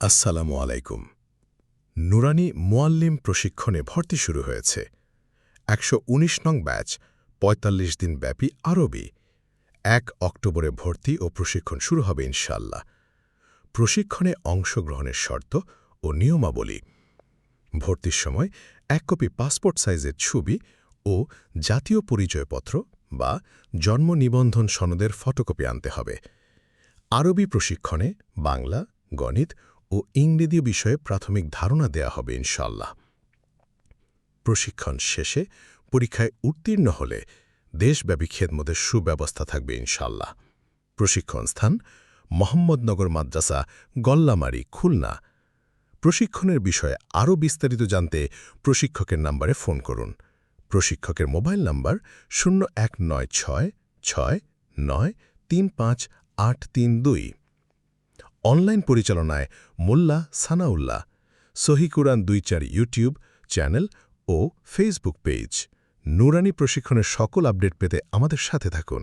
আসসালামু আলাইকুম। নুরানি মোয়াল্লিম প্রশিক্ষণে ভর্তি শুরু হয়েছে। একশো উনিশ নং ব্যাচ ৪৫ দিন ব্যাপী আরবি। এক অক্টোবরে ভর্তি ও প্রশিক্ষণ শুরু হবে ইনশাল্লাহ প্রশিক্ষণে অংশগ্রহণের শর্ত ও নিয়মাবলী। ভর্তির সময় এক কপি পাসপোর্ট সাইজের ছবি ও জাতীয় পরিচয়পত্র বা জন্ম নিবন্ধন সনদের ফটোকপি আনতে হবে। আরবি প্রশিক্ষণে বাংলা, গণিত ও ইংরেজি বিষয়ে প্রাথমিক ধারণা দেয়া হবে ইনশাল্লাহ প্রশিক্ষণ শেষে পরীক্ষায় উত্তীর্ণ হলে দেশব্যাপী খেদমতের সুব্যবস্থা থাকবে ইনশাল্লাহ প্রশিক্ষণ স্থান মোহাম্মদনগর মাদ্রাসা, গল্লামারি, খুলনা। প্রশিক্ষণের বিষয়ে আরও বিস্তারিত জানতে প্রশিক্ষকের নাম্বারে ফোন করুন। প্রশিক্ষকের মোবাইল নাম্বার শূন্য এক নয় ছয় ছয় নয় তিন পাঁচ আট তিন দুই। অনলাইন পরিচালনায় মোল্লা সানাউল্লাহ। সহিকুরান দুই চার ইউটিউব চ্যানেল ও ফেসবুক পেজ। নুরানি প্রশিক্ষণের সকল আপডেট পেতে আমাদের সাথে থাকুন।